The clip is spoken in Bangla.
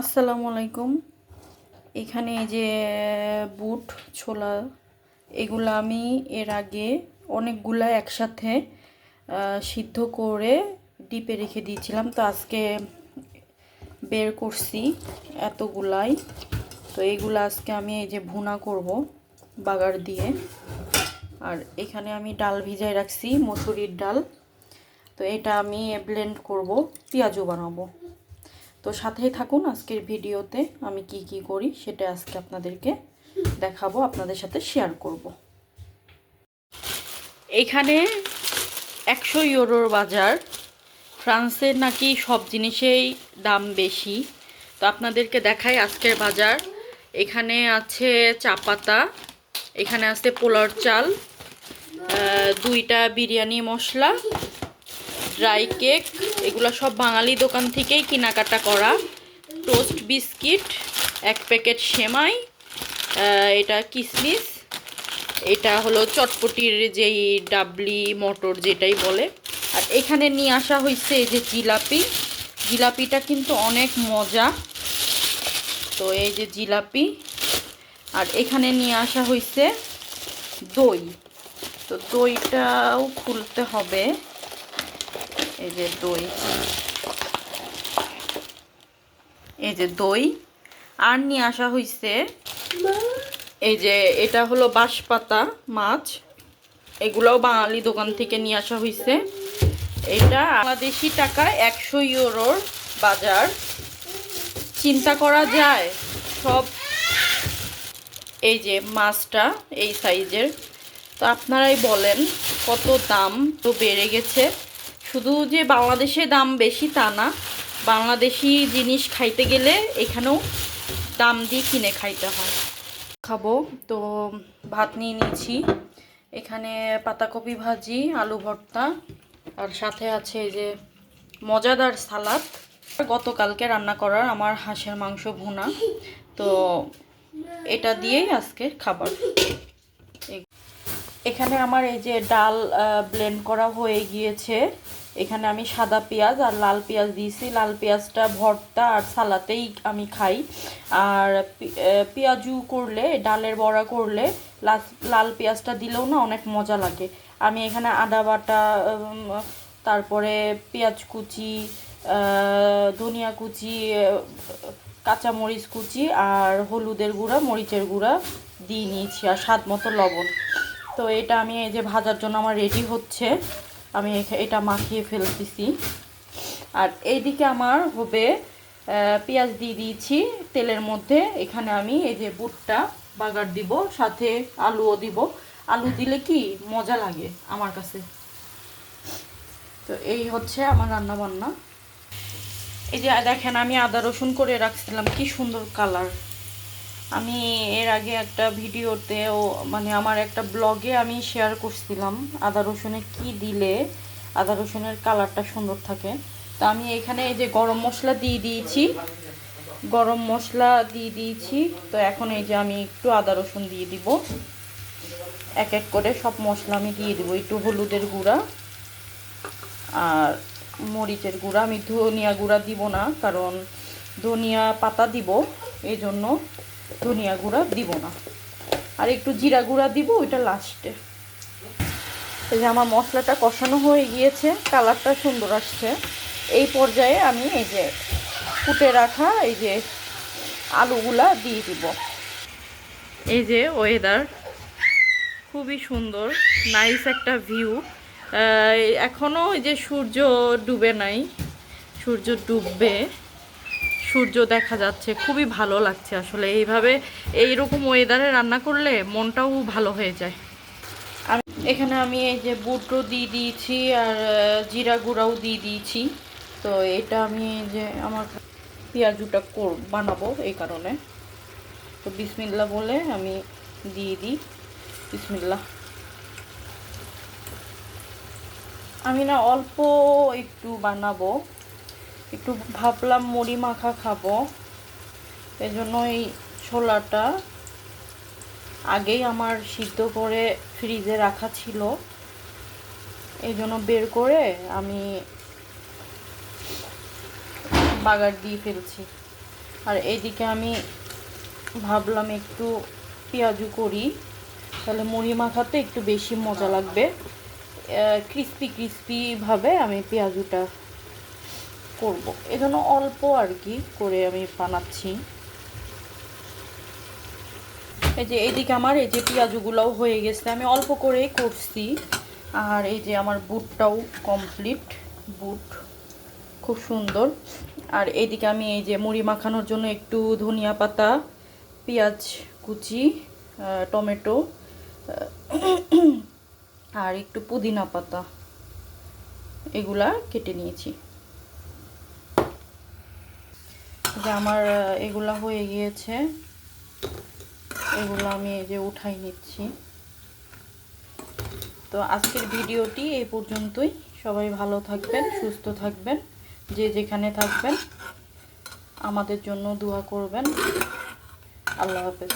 আসসালামু আলাইকুম। এখানে যে, বুট, ছোলা, এগুলো আমি এর আগে অনেকগুলা একসাথে সিদ্ধ করে ডিপে রেখে দিয়েছিলাম। তো আজকে বের করছি এতগুলাই। তো এগুলো আজকে আমি এই যে ভুনা করব বাগার দিয়ে। আর এখানে আমি ডাল ভিজায় রাখছি, মসুরির ডাল। তো এটা আমি ব্লেন্ড করব, পেঁয়াজও বানাবো। তো সাথেই থাকুন আজকের ভিডিওতে আমি কি কি করি সেটা আজকে আপনাদেরকে দেখাবো, আপনাদের সাথে শেয়ার করব। এখানে একশো ইউরোর বাজার। ফ্রান্সের নাকি সব জিনিসেই দাম বেশি। তো আপনাদেরকে দেখাই আজকের বাজার। এখানে আছে চা পাতা, এখানে আছে পোলার চাল দুইটা বিরিয়ানি মশলা ড্রাই কেক এগুলো সব বাঙালি দোকান থেকেই কেনাকাটা করা। টোস্ট বিস্কিট এক প্যাকেট সেমাই এটা কিসমিস, এটা হলো চটপটির যেই ডাবলি মটর যেটাই বলে। আর এখানে নিয়ে আসা হয়েছে এই যে জিলাপি। জিলাপিটা কিন্তু অনেক মজা। তো এই যে জিলাপি। আর এখানে নিয়ে আসা হয়েছে দই। তো দইটাও খুলতে হবে। এই যে দই। এই যে দই। আর নিয়ে আসা হয়েছে এই যে এটা হলো বাঁশপাতা মাছ। এগুলোও বাঙালি দোকান থেকে নিয়ে আসা হয়েছে এটা বাংলাদেশি টাকা একশো ইউরোর বাজার। চিন্তা করা যায় সব। এই যে মাছটা এই সাইজের। তো আপনারাই বলেন কত দাম? তো বেড়ে গেছে। শুধু যে বাংলাদেশে দাম বেশি তা না, বাংলাদেশি জিনিস খাইতে গেলে এখানেও দাম দিয়ে কিনে খাইতে হয়। খাব, তো ভাত নিয়ে নিয়েছি। এখানে পাতাকপি ভাজি, আলু ভর্তা, আর সাথে আছে যে মজাদার সালাদ। গতকালকে রান্না করার আমার হাঁসের মাংস ভুনা, তো এটা দিয়েই আজকে খাবার। এখানে আমার এই যে ডাল ব্লেন্ড করা হয়ে গিয়েছে। এখানে আমি সাদা পেঁয়াজ আর লাল পেঁয়াজ দিয়েছি। লাল পেঁয়াজটা, ভর্তা আর সালাতেই আমি খাই। আর পেঁয়াজু করলে, ডালের বড়া করলে লাল পেঁয়াজটা দিলেও না অনেক মজা লাগে। আমি এখানে আদা বাটা তারপরে পেঁয়াজ কুচি ধনিয়া কুচি কাঁচামরিচ কুচি আর হলুদের গুঁড়া, মরিচের গুঁড়া দিয়ে নিয়েছি আর স্বাদ মতো লবণ। তো এটা আমি এই যে ভাজার জন্য আমার রেডি হচ্ছে। আমি এটা মাখিয়ে ফেলতেছি। আর এইদিকে আমার হবে পেঁয়াজ দিয়ে দিয়েছি তেলের মধ্যে। এখানে আমি এই যে বুটটা বাগার দিব, সাথে আলুও দিব। আলু দিলে কি মজা লাগে আমার কাছে। তো এই হচ্ছে আমার রান্না বান্না এই যে দেখেন, আমি আদা রসুন করে রাখছিলাম, কি সুন্দর কালার। আমি এর আগে একটা ভিডিওতে ও মানে আমার একটা ব্লগে আমি শেয়ার করছিলাম আদা রসুনে কি দিলে আদা রসুনের কালারটা সুন্দর থাকে। তো আমি এখানে এই যে গরম মশলা দিয়ে দিয়েছি। গরম মশলা দিয়ে দিয়েছি। তো এখন এই যে আমি একটু আদা রসুন দিয়ে দিব। এক এক করে সব মশলা আমি দিয়ে দিব। একটু হলুদের গুঁড়া আর মরিচের গুঁড়া। আমি ধনিয়া গুঁড়া দিব না, কারণ ধনিয়া পাতা দিব এই জন্য ধনিয়া গুঁড়া দিব না। আর একটু জিরা গুঁড়া দিব, ওইটা লাস্টে এই যে আমার মশলাটা কষানো হয়ে গিয়েছে, কালারটা সুন্দর আসছে। এই পর্যায়ে আমি এই যে কুটে রাখা এই যে আলুগুলা দিয়ে দিব। এই যে ওয়েদার খুবই সুন্দর নাইস একটা ভিউ এখনও যে সূর্য ডুবে নাই, সূর্য ডুববে। সূর্য দেখা যাচ্ছে, খুবই ভালো লাগছে আসলে। এইভাবে এইরকম ওয়েদারে রান্না করলে মনটাও ভালো হয়ে যায়। আর এখানে আমি এই যে বুটও দিয়ে দিয়েছি আর জিরা গুঁড়াও দিয়ে দিয়েছি। তো এটা আমি যে আমার পেঁয়াজুটা কর, বানাবো এই কারণে। তো বিসমিল্লা বলে আমি দিয়ে দিই। বিসমিল্লা আমি না অল্প একটু বানাবো। একটু ভাবলাম মুড়ি মাখা খাব। এজন্য এই ছোলাটা আগেই আমার সিদ্ধ করে ফ্রিজে রাখা ছিল। এই জন্য বের করে আমি বাগার দিয়ে ফেলছি। আর এইদিকে আমি ভাবলাম একটু পেঁয়াজু করি। তাহলে মুড়ি মাখাতে একটু বেশি মজা লাগবে। ক্রিস্পি ক্রিস্পিভাবে আমি পেঁয়াজুটা করব। এজন্য অল্প আর কি করে আমি বানাচ্ছি। এই যে এইদিকে আমার এই যে পেঁয়াজুগুলোও হয়ে গেছে, আমি অল্প করেই করছি। আর এই যে আমার বুটটাও কমপ্লিট বুট খুব সুন্দর। আর এইদিকে আমি এই যে মুড়ি মাখানোর জন্য একটু ধনিয়া পাতা, পেঁয়াজ কুচি টমেটো আর একটু পুদিনা পাতা, এগুলা কেটে নিয়েছি। যে আমার এগুলা হয়ে গিয়েছে। এগুলো আমি এই যে উঠাই নিচ্ছি। তো আজকের ভিডিওটি এই পর্যন্তই। সবাই ভালো থাকবেন, সুস্থ থাকবেন, যে যেখানে থাকবেন। আমাদের জন্য দোয়া করবেন। আল্লাহ হাফেজ।